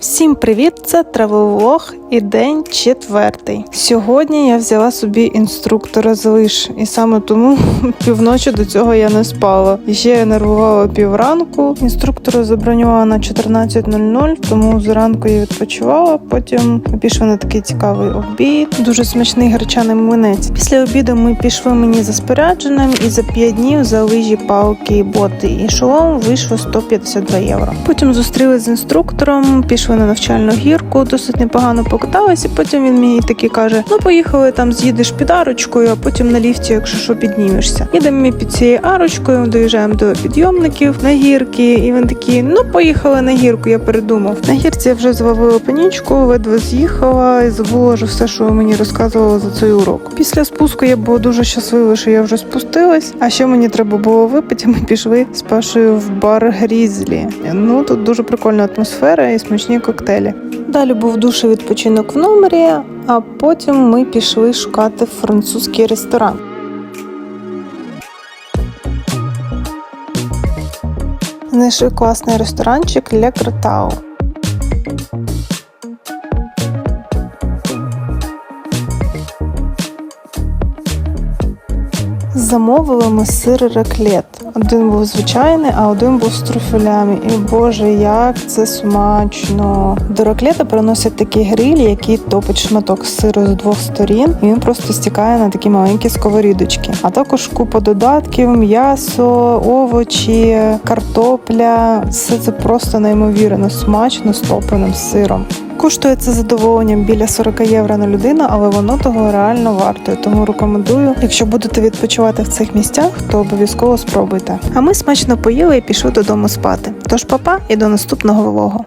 Всім привіт! Це травелог і день четвертий. Сьогодні я взяла собі інструктора з лиш, і саме тому півночі до цього я не спала. І ще я нервувала півранку. Інструктора забронювала на 14.00, тому зранку я відпочивала. Потім ми пішли на такий цікавий обід. Дуже смачний гречаний млинець. Після обіду ми пішли мені за спорядженим і за 5 днів за лижі, палки боти. І шолом вийшло 152 євро. Потім зустрілися з інструктором, пішли на навчальну гірку, досить непогано покаталися. Потім він мені такий каже: Ну, поїхали там, з'їдеш під арочкою, а потім на ліфті, якщо що, піднімешся. Їдемо ми під цією арочкою, доїжджаємо до підйомників на гірки, і він такий: ну поїхали на гірку. Я передумав. На гірці я вже зловила панічку, ледве з'їхала і забула вже все, що мені розказували за цей урок. Після спуску я була дуже щаслива, що я вже спустилась. А ще мені треба було випити. Ми пішли з Пашою в бар Грізлі. Ну тут дуже прикольна атмосфера і смачні коктейлі. Далі був душ і відпочинок в номері, а потім ми пішли шукати французький ресторан. Знайшли класний ресторанчик Ле Кратау. Замовили ми сир раклет. Один був звичайний, а один був з трюфелями. І боже, як це смачно! До раклета приносять такий гриль, який топить шматок сиру з двох сторін, і він просто стікає на такі маленькі сковорідочки. А також купа додатків, м'ясо, овочі, картопля. Все це просто неймовірно смачно з топленим сиром. Коштує це задоволенням біля 40 євро на людину, але воно того реально варто. Тому рекомендую, якщо будете відпочивати в цих місцях, то обов'язково спробуйте. А ми смачно поїли і пішли додому спати. Тож, папа, і до наступного влогу.